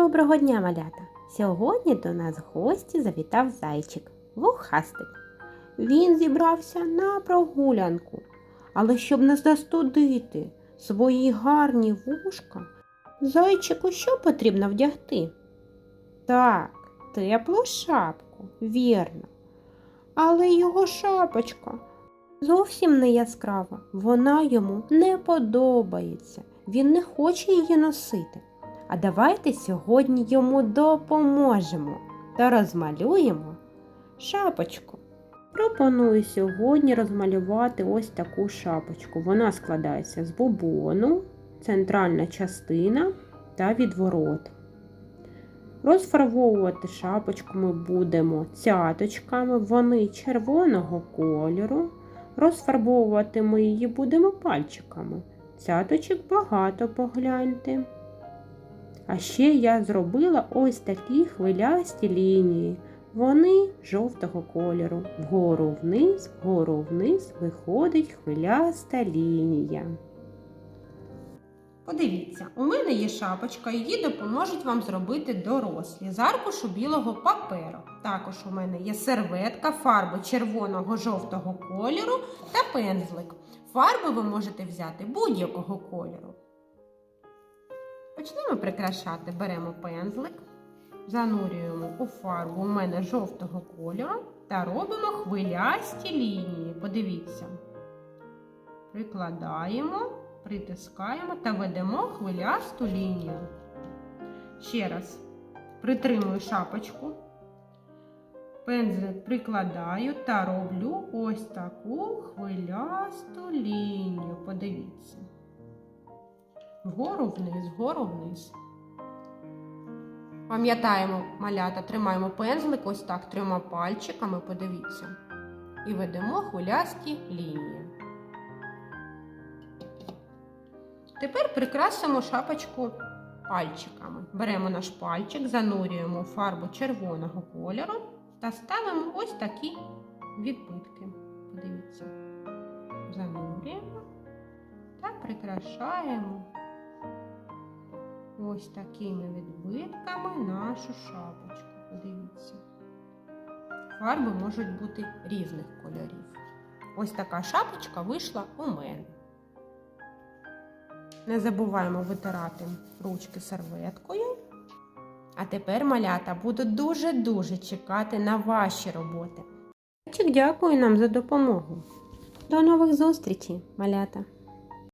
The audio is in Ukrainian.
Доброго дня, малята! Сьогодні до нас в гості завітав зайчик вухастик. Він зібрався на прогулянку, але щоб не застудити свої гарні вушка, зайчику що потрібно вдягти? Так, теплу шапку, вірно. Але його шапочка зовсім не яскрава, вона йому не подобається. Він не хоче її носити. А давайте сьогодні йому допоможемо та розмалюємо шапочку. Пропоную сьогодні розмалювати ось таку шапочку. Вона складається з бубону, центральна частина та відворот. Розфарбовувати шапочку ми будемо цяточками, вони червоного кольору. Розфарбовувати ми її будемо пальчиками. Цяточок багато погляньте. А ще я зробила ось такі хвилясті лінії. Вони жовтого кольору. Вгору вниз, вгору вниз виходить хвиляста лінія. Подивіться, у мене є шапочка, її допоможуть вам зробити дорослі з аркушу білого паперу. Також у мене є серветка, фарби червоного жовтого кольору та пензлик. Фарби ви можете взяти будь-якого кольору. Почнемо прикрашати. Беремо пензлик, занурюємо у фарбу у мене жовтого кольору та робимо хвилясті лінії. Подивіться. Прикладаємо, притискаємо та ведемо хвилясту лінію. Ще раз притримую шапочку. Пензлик прикладаю та роблю ось таку хвилясту лінію. Подивіться. Вгору вниз, вгору вниз. Пам'ятаємо, малята, тримаємо пензлик ось так трьома пальчиками, подивіться. І ведемо хвилясті лінії. Тепер прикрасимо шапочку пальчиками. Беремо наш пальчик, занурюємо фарбу червоного кольору та ставимо ось такі відбитки. Подивіться. Занурюємо та прикрашаємо ось такими відбитками нашу шапочку. Подивіться. Фарби можуть бути різних кольорів. Ось така шапочка вийшла у мене. Не забуваємо витирати ручки серветкою. А тепер малята буду дуже-дуже чекати на ваші роботи. Дякую нам за допомогу. До нових зустрічей, малята!